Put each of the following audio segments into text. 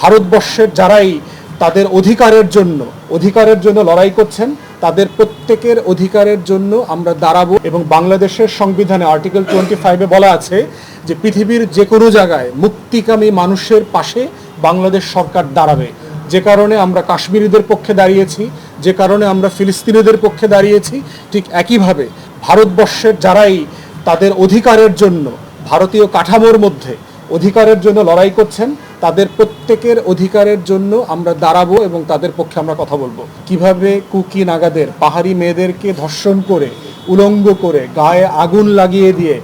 ভারতবর্ষের যারাই তাদের অধিকারের জন্য অধিকারের জন্য লড়াই করছেন, তাদের প্রত্যেকের অধিকারের জন্য আমরা দাঁড়াবো এবং বাংলাদেশের সংবিধানে আর্টিকেল টোয়েন্টি ফাইভে বলা আছে যে পৃথিবীর যে কোনো জায়গায় মুক্তিকামী মানুষের পাশে বাংলাদেশ সরকার দাঁড়াবে। যে কারণে আমরা কাশ্মীরিদের পক্ষে দাঁড়িয়েছি, যে কারণে আমরা ফিলিস্তিনিদের পক্ষে দাঁড়িয়েছি, ঠিক একইভাবে ভারতবর্ষের যারাই তাদের অধিকারের জন্য, ভারতীয় কাঠামোর মধ্যে অধিকারের জন্য লড়াই করছেন তাদের প্রত্যেকের অধিকারের জন্য আমরা দাঁড়াবো এবং তাদের পক্ষে আমরা কথা বলব। কীভাবে কুকি নাগাদের পাহাড়ি মেয়েদেরকে ধর্ষণ করে, উলঙ্গ করে, গায়ে আগুন লাগিয়ে দিয়ে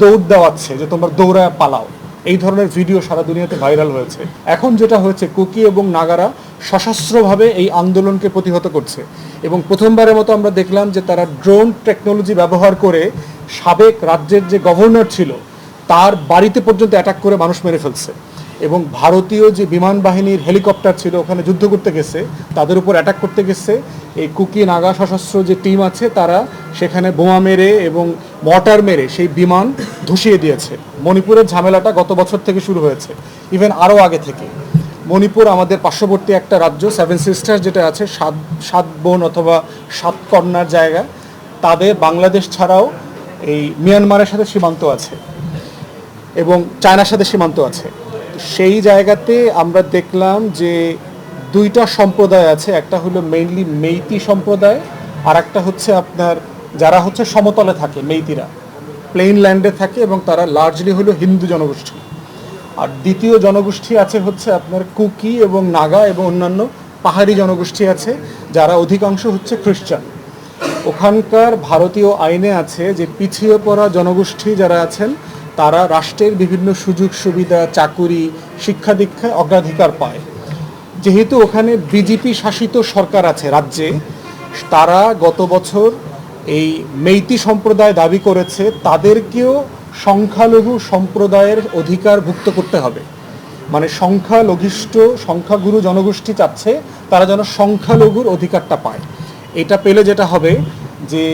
দৌড় দেওয়াচ্ছে যে তোমরা দৌড়ায় পালাও, এই ধরনের ভিডিও সারা দুনিয়াতে ভাইরাল হয়েছে। এখন যেটা হয়েছে, কুকি এবং নাগারা সশস্ত্রভাবে এই আন্দোলনকে প্রতিহত করছে এবং প্রথমবারের মতো আমরা দেখলাম যে তারা ড্রোন টেকনোলজি ব্যবহার করে সাবেক রাজ্যের যে গভর্নর ছিল, তার বাড়িতে পর্যন্ত অ্যাটাক করে মানুষ মেরে ফেলছে। এবং ভারতীয় যে বিমান বাহিনীর হেলিকপ্টার ছিল, ওখানে যুদ্ধ করতে গেছে, তাদের উপর অ্যাটাক করতে গেছে। এই কুকি নাগা সশস্ত্র যে টিম আছে, তারা সেখানে বোমা মেরে এবং মর্টার মেরে সেই বিমান ধসিয়ে দিয়েছে। মণিপুরের ঝামেলাটা গত বছর থেকে শুরু হয়েছে ইভেন আরও আগে থেকে। মণিপুর আমাদের পার্শ্ববর্তী একটা রাজ্য সেভেন সিস্টার যেটা আছে, সাত সাত বোন অথবা সাত কন্যার জায়গা। তাদের বাংলাদেশ ছাড়াও এই মিয়ানমারের সাথে সীমান্ত আছে এবং চায়নার সাথে সীমান্ত আছে। সেই জায়গাতে আমরা দেখলাম যে দুইটা সম্প্রদায় আছে। একটা হলো মেইনলি মেইতি সম্প্রদায় আর একটা হচ্ছে আপনার যারা হচ্ছে সমতলে থাকে, মেইতিরা। প্লেন ল্যান্ডে থাকে এবং তারা লার্জলি হলো হিন্দু জনগোষ্ঠী। আর দ্বিতীয় জনগোষ্ঠী আছে হচ্ছে আপনার কুকি এবং নাগা এবং অন্যান্য পাহাড়ি জনগোষ্ঠী আছে, যারা অধিকাংশ হচ্ছে খ্রিস্টান। ওখানকার ভারতীয় আইনে আছে যে পিছিয়ে পড়া জনগোষ্ঠী যারা আছেন তারা রাষ্ট্রের বিভিন্ন সুযোগ সুবিধা, চাকুরি, শিক্ষা দীক্ষায় অগ্রাধিকার পায়। যেহেতু ওখানে বিজেপি শাসিত সরকার আছে রাজ্যে, তারা গত বছর এই মেইতি সম্প্রদায় দাবি করেছে, তাদেরকেও সংখ্যালঘু সম্প্রদায়ের অধিকার ভুক্ত করতে হবে। মানে সংখ্যালঘিষ্ঠ, সংখ্যাগুরু জনগোষ্ঠী চাচ্ছে, তারা যেন সংখ্যালঘুর অধিকারটা পায়। এটা পেলে যেটা হবে যে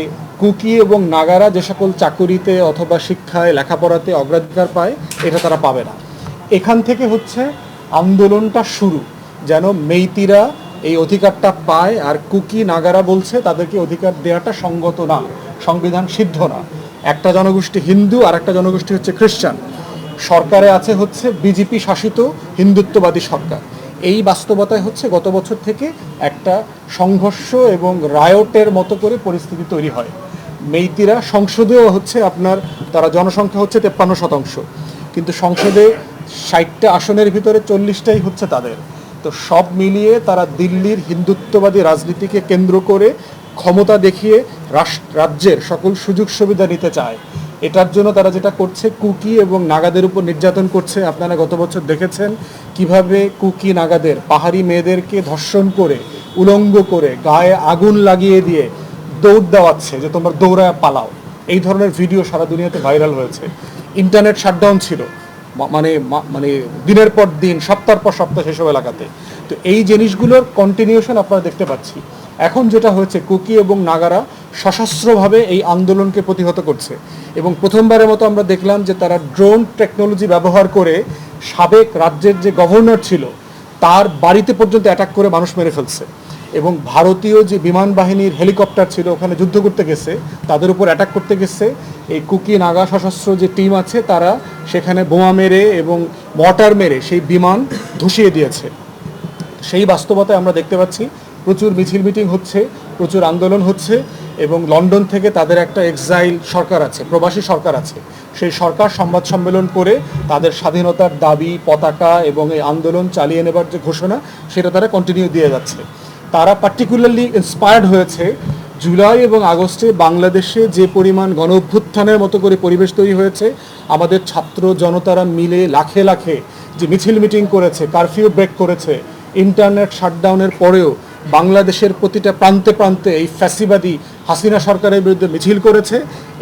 কুকি এবং নাগারা যে সকল চাকুরিতে অথবা শিক্ষায় লেখাপড়াতে অগ্রাধিকার পায়, এটা তারা পাবে না। এখান থেকে হচ্ছে আন্দোলনটা শুরু, যেন মেইতিরা এই অধিকারটা পায় আর কুকি, নাগারা বলছে তাদেরকে অধিকার দেওয়াটা সঙ্গত না, সংবিধান সিদ্ধ না। একটা জনগোষ্ঠী হিন্দু, আর একটা জনগোষ্ঠী হচ্ছে খ্রিস্টান। সরকারে আছে হচ্ছে বিজেপি শাসিত হিন্দুত্ববাদী সরকার। এই বাস্তবতায় হচ্ছে গত বছর থেকে একটা সংঘর্ষ এবং রায়টের মতো করে পরিস্থিতি তৈরি হয়। মেইতিরা সংসদেও হচ্ছে আপনার, তারা জনসংখ্যা হচ্ছে তেপ্পান্ন শতাংশ। কিন্তু সংসদে ষাটটা আসনের ভিতরে চল্লিশটাই হচ্ছে তাদের। তো সব মিলিয়ে তারা দিল্লির হিন্দুত্ববাদী রাজনীতিকে কেন্দ্র করে ক্ষমতা দেখিয়ে রাজ্যের সকল সুযোগ সুবিধা নিতে চায়। এটার জন্য তারা যেটা করছে, কুকি এবং নাগাদের উপর নির্যাতন করছে। আপনারা গত বছর দেখেছেন কীভাবে কুকি নাগাদের পাহাড়ি মেয়েদেরকে ধর্ষণ করে, উলঙ্গ করে গায়ে আগুন লাগিয়ে দিয়ে দৌড় দেওয়াচ্ছে যে তোমরা দৌড়ায় পালাও। এই ধরনের ভিডিও সারা দুনিয়াতে ভাইরাল হয়েছে। ইন্টারনেট শাটডাউন ছিল। মানে মানে দিনের পর দিন সপ্তাহ পর সপ্তাহ সেসব এলাকাতে। তো এই জিনিসগুলোর কন্টিনিউশন আপনারা দেখতে পাচ্ছি। এখন যেটা হয়েছে, কুকি এবং নাগারা সশস্ত্রভাবে এই আন্দোলনকে প্রতিহত করছে। এবং প্রথমবারের মতো আমরা দেখলাম যে তারা ড্রোন টেকনোলজি ব্যবহার করে সাবেক রাজ্যের যে গভর্নর ছিল, তার বাড়িতে পর্যন্ত অ্যাটাক করে মানুষ মেরে ফেলছে। এবং ভারতীয় যে বিমান বাহিনীর হেলিকপ্টার ছিল, ওখানে যুদ্ধ করতে গেছে, তাদের উপর অ্যাটাক করতে গেছে। এই কুকি নাগা সশস্ত্র যে টিম আছে, তারা সেখানে বোমা মেরে এবং মর্টার মেরে সেই বিমান ধসিয়ে দিয়েছে। সেই বাস্তবতায় আমরা দেখতে পাচ্ছি, প্রচুর মিছিল মিটিং হচ্ছে, প্রচুর আন্দোলন হচ্ছে এবং লন্ডন থেকে তাদের একটা এক্সাইল সরকার আছে, প্রবাসী সরকার আছে। সেই সরকার সংবাদ সম্মেলন করে তাদের স্বাধীনতার দাবি, পতাকা এবং এই আন্দোলন চালিয়ে নেবার যে ঘোষণা, সেটা তারা কন্টিনিউ দিয়ে যাচ্ছে। তারা পার্টিকুলারলি ইন্সপায়ার্ড হয়েছে জুলাই এবং আগস্টে বাংলাদেশে যে পরিমাণ গণ অভ্যুত্থানের মতো করে পরিবেশ তৈরি হয়েছে, আমাদের ছাত্র জনতারা মিলে লাখে লাখে যে মিছিল মিটিং করেছে কারফিউ ব্রেক করেছে ইন্টারনেট শাটডাউনের পরেও বাংলাদেশের প্রতিটা প্রান্তে প্রান্তে এই ফ্যাসিবাদী হাসিনা সরকারের বিরুদ্ধে মিছিল করেছে।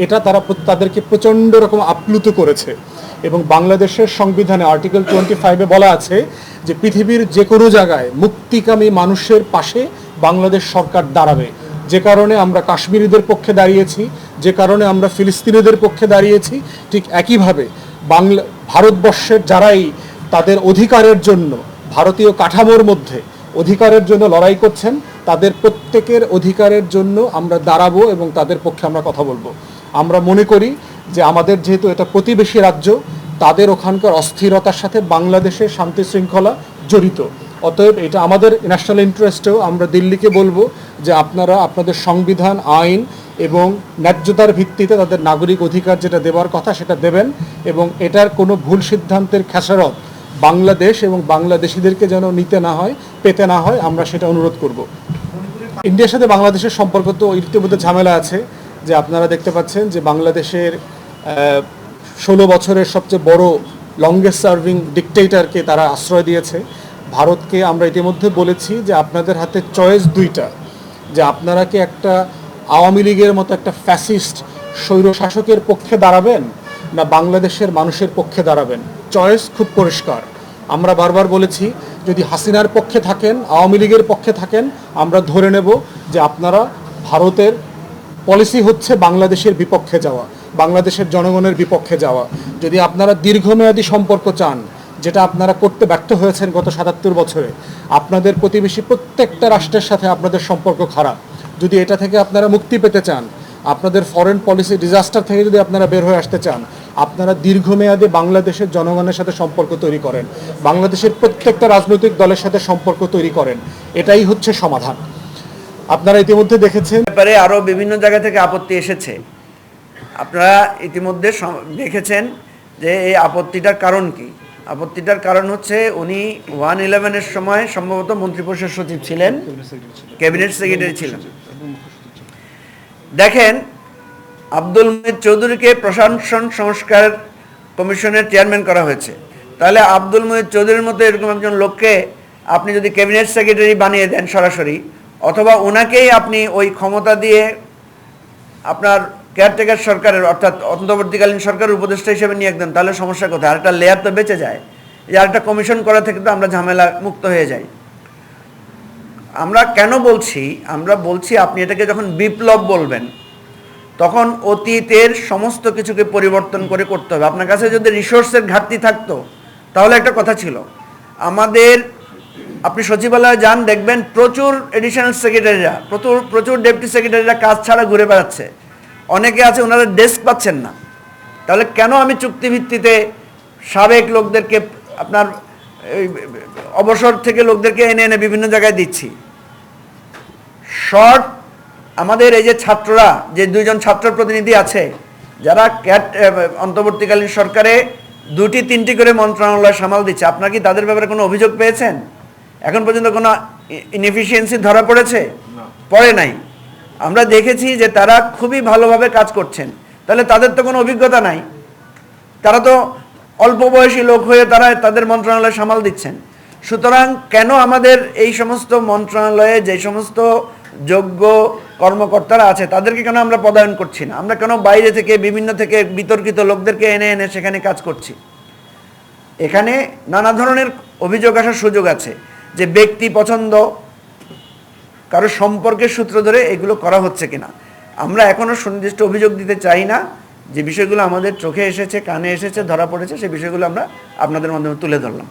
এটা তারা তাদেরকে প্রচণ্ড রকম আপ্লুত করেছে। এবং বাংলাদেশের সংবিধানে আর্টিকেল টোয়েন্টি ফাইভে বলা আছে যে পৃথিবীর যে কোনো জায়গায় মুক্তিকামী মানুষের পাশে বাংলাদেশ সরকার দাঁড়াবে। যে কারণে আমরা কাশ্মীরিদের পক্ষে দাঁড়িয়েছি, যে কারণে আমরা ফিলিস্তিনিদের পক্ষে দাঁড়িয়েছি, ঠিক একইভাবে বাংলা ভারতবর্ষের যারাই তাদের অধিকারের জন্য ভারতীয় কাঠামোর মধ্যে অধিকারের জন্য লড়াই করছেন, তাদের প্রত্যেকের অধিকারের জন্য আমরা দাঁড়াবো এবং তাদের পক্ষে আমরা কথা বলব। আমরা মনে করি যে আমাদের যেহেতু এটা প্রতিবেশী রাজ্য, তাদের ওখানকার অস্থিরতার সাথে বাংলাদেশের শান্তি শৃঙ্খলা জড়িত। অতএব এটা আমাদের ন্যাশনাল ইন্টারেস্টেও আমরা দিল্লিকে বলব যে আপনারা আপনাদের সংবিধান, আইন এবং ন্যায্যতার ভিত্তিতে তাদের নাগরিক অধিকার যেটা দেওয়ার কথা সেটা দেবেন এবং এটার কোনো ভুল সিদ্ধান্তের খেসারত বাংলাদেশ এবং বাংলাদেশিদেরকে যেন নিতে না হয়, পেতে না হয়, আমরা সেটা অনুরোধ করব। ইন্ডিয়ার সাথে বাংলাদেশের সম্পর্ক তো ইতিমধ্যে ঝামেলা আছে। যে আপনারা দেখতে পাচ্ছেন যে বাংলাদেশের ষোলো বছরের সবচেয়ে বড় লংগেস্ট সার্ভিং ডিকটেটরকে তারা আশ্রয় দিয়েছে। ভারতকে আমরা ইতিমধ্যে বলেছি যে আপনাদের হাতে চয়েস দুইটা, যে আপনারা কি একটা আওয়ামী লীগের মতো একটা ফ্যাসিস্ট স্বৈরশাসকের পক্ষে দাঁড়াবেন না বাংলাদেশের মানুষের পক্ষে দাঁড়াবেন? চয়েস খুব পরিষ্কার। আমরা বারবার বলেছি, যদি হাসিনার পক্ষে থাকেন, আওয়ামী লীগের পক্ষে থাকেন, আমরা ধরে নেব যে আপনারা ভারতের পলিসি হচ্ছে বাংলাদেশের বিপক্ষে যাওয়া। বাংলাদেশের জনগণের বিপক্ষে যাওয়া। যদি আপনারা দীর্ঘমেয়াদী সম্পর্ক চান, যেটা আপনারা করতে ব্যর্থ হয়েছেন গত সাতাত্তর বছরে, আপনাদের প্রতিবেশী প্রত্যেকটা রাষ্ট্রের সাথে আপনাদের সম্পর্ক খারাপ। যদি এটা থেকে আপনারা মুক্তি পেতে চান, আপনাদের ফরেন পলিসি ডিজাস্টার থেকে যদি আপনারা বের হয়ে আসতে চান, আপনারা দীর্ঘমেয়াদে বাংলাদেশের জনগণের সাথে সম্পর্ক তৈরি করেন। বাংলাদেশের প্রত্যেকটা রাজনৈতিক দলের সাথে সম্পর্ক তৈরি করেন। এটাই হচ্ছে সমাধান। আপনারা ইতিমধ্যে দেখেছেন ব্যাপারে আরও বিভিন্ন জায়গা থেকে আপত্তি এসেছে। আপনারা ইতিমধ্যে দেখেছেন যে এই আপত্তিটার কারণ কি? আপত্তিটার কারণ হচ্ছে উনি ওয়ান ইলেভেনের সময় সম্ভবত মন্ত্রিপরিষদ সচিব ছিলেন, ক্যাবিনেট সেক্রেটারি ছিলেন। দেখেন, আব্দুল মুহিত চৌধুরীকে প্রশাসন সংস্কার কমিশনের চেয়ারম্যান করা হয়েছে। তাহলে আব্দুল মুহিত চৌধুরীর মতো এরকম একজন লোককে আপনি যদি ক্যাবিনেট সেক্রেটারি বানিয়ে দেন সরাসরি, অথবা ওনাকেই আপনি ওই ক্ষমতা দিয়ে আপনার কেয়ারটেকার সরকারের, অর্থাৎ অন্তর্বর্তীকালীন সরকারের উপদেষ্টা হিসেবে নিয়ে দেন, তাহলে সমস্যা কোথায়? আরেকটা লেয়ার তো বেঁচে যায়। এই আরেকটা কমিশন করা থেকে তো আমরা ঝামেলা মুক্ত হয়ে যাই। আমরা কেন বলছি, আমরা বলছি আপনি এটাকে যখন বিপ্লব বলবেন, তখন অতীতের সমস্ত কিছুকে পরিবর্তন করে করতে হবে। আপনার কাছে যদি রিসোর্সের ঘাটতি থাকতো, তাহলে একটা কথা ছিল। আমাদের, আপনি সচিবালয়ে যান, দেখবেন প্রচুর এডিশনাল সেক্রেটারিরা প্রচুর প্রচুর ডেপুটি সেক্রেটারিরা কাজ ছাড়া ঘুরে বেড়াচ্ছে। অনেকে আছে ওনারা ডেস্ক পাচ্ছেন না। তাহলে কেন আমি চুক্তিভিত্তিতে সাবেক লোকদেরকে আপনার অবসর থেকে লোকদেরকে এনে এনে বিভিন্ন জায়গায় দিচ্ছি? শর্ট আমাদের এই যে ছাত্ররা যে দুইজন ছাত্র প্রতিনিধি আছে যারা ক্যাট অন্তর্বর্তীকালীন সরকারে দুটি তিনটি করে মন্ত্রণালয় সামাল দিচ্ছে আপনারা কি তাদের ব্যাপারে কোনো অভিযোগ পেয়েছেন? এখন পর্যন্ত কোনো ইনএফিসিয়েন্সি ধরা পড়েছে? পড়ে নাই। আমরা দেখেছি যে তারা খুবই ভালোভাবে কাজ করছেন। তাহলে তাদের তো কোনো অভিজ্ঞতা নাই। তারা তো অল্প বয়সী লোক হয়ে তারা তাদের মন্ত্রণালয় সামাল দিচ্ছেন। সুতরাং কেন আমাদের এই সমস্ত মন্ত্রণালয়ে যে সমস্ত যোগ্য কর্মকর্তারা আছে, তাদেরকে কেন আমরা পদায়ন করছি না? আমরা কেন বাইরে থেকে, বিভিন্ন থেকে বিতর্কিত লোকদেরকে এনে এনে সেখানে কাজ করছি? এখানে নানা ধরনের অভিযোগ আসার সুযোগ আছে যে ব্যক্তি পছন্দ কারও সম্পর্কের সূত্র ধরে এগুলো করা হচ্ছে কিনা। আমরা এখনও সুনির্দিষ্ট অভিযোগ দিতে চাই না। যে বিষয়গুলো আমাদের চোখে এসেছে, কানে এসেছে, ধরা পড়েছে সেই বিষয়গুলো আমরা আপনাদের মাধ্যমে তুলে ধরলাম।